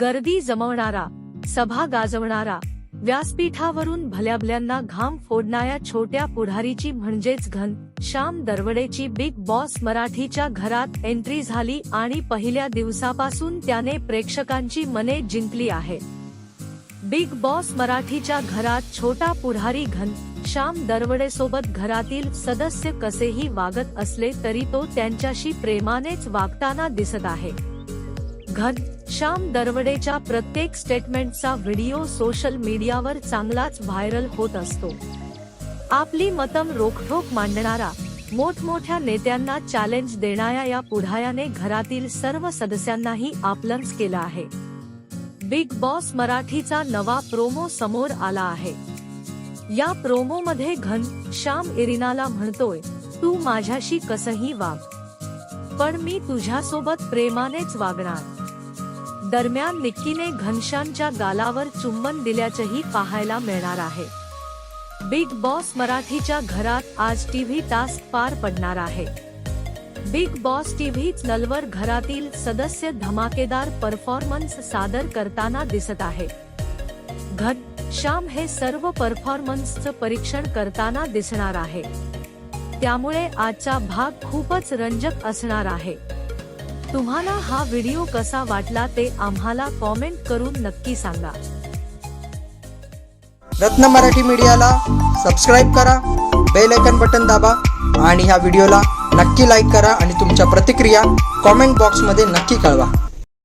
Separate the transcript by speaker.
Speaker 1: गर्दी जमवणारा सभा गाजवणारा व्यासपीठावरून भल्याभल्यांना घाम फोडणाऱ्या छोट्या पुढारीची म्हणजेच घन श्याम दरवडेची बिग बॉस मराठीच्या घरात एंट्री झाली आणि पहिल्या दिवसापासून त्याने प्रेक्षकांची मने जिंकली आहे. बिग बॉस मराठीच्या घरात छोटा पुढारी घन श्याम दरवडे सोबत घरातील सदस्य कसेही वागत असले तरी तो त्यांच्याशी प्रेमानेच वागताना दिसत आहे. घन. श्याम दरवडेच्या प्रत्येक स्टेटमेंटचा व्हिडिओ सोशल मीडियावर चांगलाच व्हायरल होत असतो. आपली मतम रोखठोक मांडणारा मोठमोठ्या नेत्यांना चॅलेंज देणाऱ्या या पुढायाने घरातील सर्व सदस्यांनाही आपलंच केलं आहे. बिग बॉस मराठीचा नवा प्रोमो समोर आला आहे. या प्रोमो मध्ये घन श्याम इरिनाला म्हणतोय तू माझ्याशी कसंही वाग. पण मी तुझ्यासोबत प्रेमानेच वागणार. दरम्यान निक्कीने घनश्यामच्या गालावर चुंबन दिल्याचंही पाहायला मिळणार आहे. बिग बॉस मराठीच्या घरात आज टीव्ही टास्क पार पडणार आहे. बिग बॉस टीव्ही नलवर घरातील सदस्य धमाकेदार परफॉर्मन्स सादर करताना दिसत आहे. घट श्याम हे सर्व परफॉर्मन्सचं परीक्षण करताना दिसणार आहे. त्यामुळे आजचा भाग खूपच रंजक असणार आहे. तुम्हाला हा व्हिडिओ कसा वाटला ते आम्हाला कॉमेंट करून नक्की सांगा.
Speaker 2: रत्न मराठी मीडियाला सबस्क्राईब करा बेल आयकन बटन दाबा आणि ह्या व्हिडिओला नक्की लाईक करा आणि तुमच्या प्रतिक्रिया कॉमेंट बॉक्समध्ये नक्की कळवा.